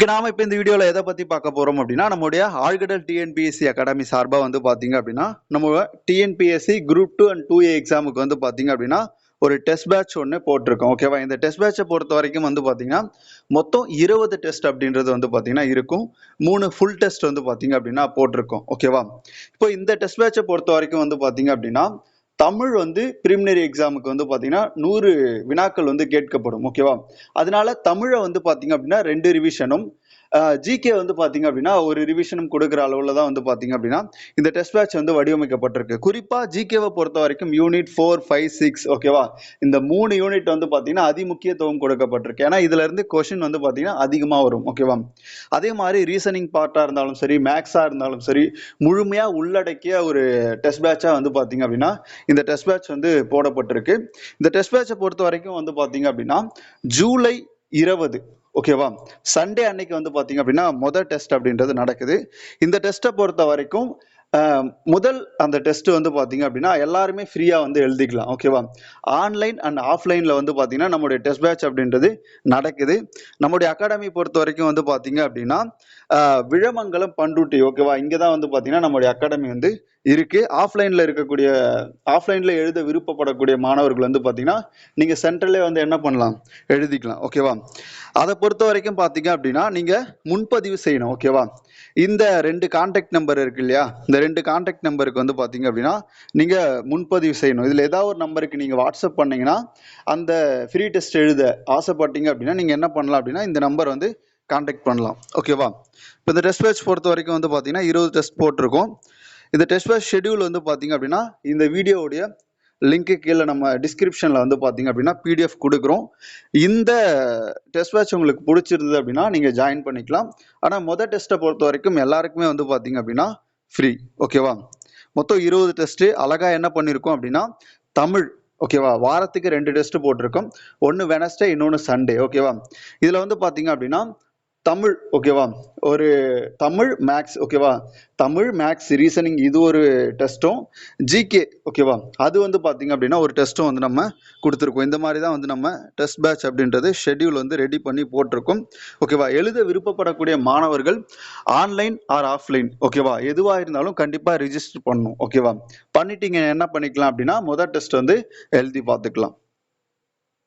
இங்க நாம இப்ப இந்த வீடியோல எதை பத்தி பார்க்க போறோம் அப்படின்னா நம்மளுடைய ஆழ்கடல் டிஎன்பிஎஸ்சி அகாடமி சார்பா வந்து பாத்தீங்க அப்படின்னா நம்ம TNPSC group two and two A எக்ஸாமுக்கு வந்து பாத்தீங்க அப்படின்னா ஒரு டெஸ்ட் பேட்ச் ஒன்று போட்டிருக்கோம். ஓகேவா இந்த டெஸ்ட் பேட்சை பொறுத்த வரைக்கும் வந்து பார்த்தீங்கன்னா மொத்தம் இருபது டெஸ்ட் அப்படின்றது வந்து பார்த்தீங்கன்னா இருக்கும். மூணு ஃபுல் டெஸ்ட் வந்து பார்த்தீங்க அப்படின்னா போட்டிருக்கோம். ஓகேவா இப்போ இந்த டெஸ்ட் பேட்சை பொறுத்த வரைக்கும் வந்து பார்த்தீங்க அப்படின்னா தமிழ் வந்து பிரிமினரி எக்ஸாமுக்கு வந்து பார்த்தீங்கன்னா நூறு வினாக்கள் வந்து கேட்கப்படும் ஓகேவா அதனால தமிழை வந்து பார்த்தீங்க அப்படின்னா ரெண்டு ரிவிஷனும் ஜிகே வந்து பார்த்தீங்க அப்படின்னா ஒரு ரிவிஷனும் கொடுக்குற அளவில் தான் வந்து பார்த்தீங்க அப்படின்னா இந்த டெஸ்ட் பேட்ச் வந்து வடிவமைக்கப்பட்டிருக்கு. குறிப்பாக ஜிகேவை பொறுத்த வரைக்கும் யூனிட் ஃபோர் ஃபைவ் சிக்ஸ் ஓகேவா இந்த மூணு யூனிட் வந்து பார்த்தீங்கன்னா அதிமுக்கியத்துவம் கொடுக்கப்பட்டிருக்கு. ஏன்னா இதுலேருந்து கொஷின் வந்து பார்த்தீங்கன்னா அதிகமாக வரும் ஓகேவா அதே மாதிரி ரீசனிங் பார்ட்டாக இருந்தாலும் சரி மேக்ஸாக இருந்தாலும் சரி முழுமையாக உள்ளடக்கிய ஒரு டெஸ்ட் பேட்சாக வந்து பார்த்தீங்க அப்படின்னா இந்த டெஸ்ட் பேட்ச் வந்து போடப்பட்டிருக்கு. இந்த டெஸ்ட் பேட்சை பொறுத்த வரைக்கும் வந்து பார்த்தீங்க அப்படின்னா ஜூலை இருபது ஓகேவா சண்டே அன்னைக்கு வந்து பார்த்தீங்க அப்படின்னா முதல் டெஸ்ட் அப்படின்றது நடக்குது. இந்த டெஸ்ட்டை பொறுத்த வரைக்கும் முதல் அந்த டெஸ்ட் வந்து பார்த்தீங்க அப்படின்னா எல்லாருமே ஃப்ரீயாக வந்து எழுதிக்கலாம் ஓகேவா ஆன்லைன் அண்ட் ஆஃப்லைனில் வந்து பார்த்தீங்கன்னா நம்முடைய டெஸ்ட் பேட்ச் அப்படின்றது நடக்குது. நம்முடைய அகாடமி பொறுத்த வரைக்கும் வந்து பார்த்தீங்க அப்படின்னா விழமங்கலம் பண்ருட்டி ஓகேவா இங்கே தான் வந்து பார்த்தீங்கன்னா நம்முடைய அகாடமி வந்து இருக்கு. ஆஃப்லைனில் இருக்கக்கூடிய ஆஃப்லைனில் எழுத விருப்பப்படக்கூடிய மாணவர்கள் வந்து பார்த்தீங்கன்னா நீங்கள் சென்ட்ரலே வந்து என்ன பண்ணலாம்? எழுதிக்கலாம். ஓகேவா அதை பொறுத்த வரைக்கும் பார்த்தீங்க அப்படின்னா நீங்கள் முன்பதிவு செய்யணும். ஓகேவா இந்த ரெண்டு காண்டாக்ட் நம்பர் இருக்கு இல்லையா? இந்த ரெண்டு காண்டாக்ட் நம்பருக்கு வந்து பார்த்தீங்க அப்படின்னா நீங்கள் முன்பதிவு செய்யணும். இதில் ஏதாவது ஒரு நம்பருக்கு நீங்கள் வாட்ஸ்அப் பண்ணீங்கன்னா அந்த ஃப்ரீ டெஸ்ட் எழுத ஆசைப்பட்டீங்க அப்படின்னா நீங்கள் என்ன பண்ணலாம் அப்படின்னா இந்த நம்பர் வந்து கான்டாக்ட் பண்ணலாம். ஓகேவா இப்போ இந்த டெஸ்ட் பேட்ச் பொறுத்த வரைக்கும் வந்து பார்த்தீங்கன்னா இருபது டெஸ்ட் போட்டிருக்கோம். இந்த டெஸ்ட் பேஸ் ஷெடியூல் வந்து பார்த்தீங்க அப்படின்னா இந்த வீடியோவுடைய லிங்க்கு கீழே நம்ம டிஸ்கிரிப்ஷனில் வந்து பார்த்தீங்க அப்படின்னா பிடிஎஃப் கொடுக்குறோம். இந்த டெஸ்ட் பேட்ச் உங்களுக்கு பிடிச்சிருந்தது அப்படின்னா நீங்கள் ஜாயின் பண்ணிக்கலாம். ஆனால் மொதல் டெஸ்ட்டை பொறுத்த வரைக்கும் எல்லாருக்குமே வந்து பார்த்தீங்க அப்படின்னா ஃப்ரீ ஓகேவா மொத்தம் இருபது டெஸ்ட்டு அழகாக என்ன பண்ணியிருக்கோம் அப்படின்னா தமிழ். ஓகேவா வாரத்துக்கு ரெண்டு டெஸ்ட் போட்டிருக்கோம். ஒன்று வெனஸ்டே இன்னொன்று சண்டே ஓகேவா இதில் வந்து பார்த்தீங்க அப்படின்னா தமிழ் ஓகேவா ஒரு தமிழ் மேக்ஸ் ஓகேவா தமிழ் மேக்ஸ் ரீசனிங் இது ஒரு டெஸ்ட்டும் ஜிகே ஓகேவா அது வந்து பார்த்தீங்க அப்படின்னா ஒரு டெஸ்ட்டும் வந்து நம்ம கொடுத்துருக்கோம். இந்த மாதிரி தான் வந்து நம்ம டெஸ்ட் பேட்ச் அப்படின்றது ஷெட்யூல் வந்து ரெடி பண்ணி போட்டிருக்கோம். ஓகேவா எழுத விருப்பப்படக்கூடிய மாணவர்கள் ஆன்லைன் ஆர் ஆஃப்லைன் ஓகேவா எதுவாக இருந்தாலும் கண்டிப்பாக ரிஜிஸ்டர் பண்ணணும் ஓகேவா பண்ணிட்டீங்க என்ன பண்ணிக்கலாம் அப்படின்னா முதல் டெஸ்ட் வந்து எழுதி பார்த்துக்கலாம்.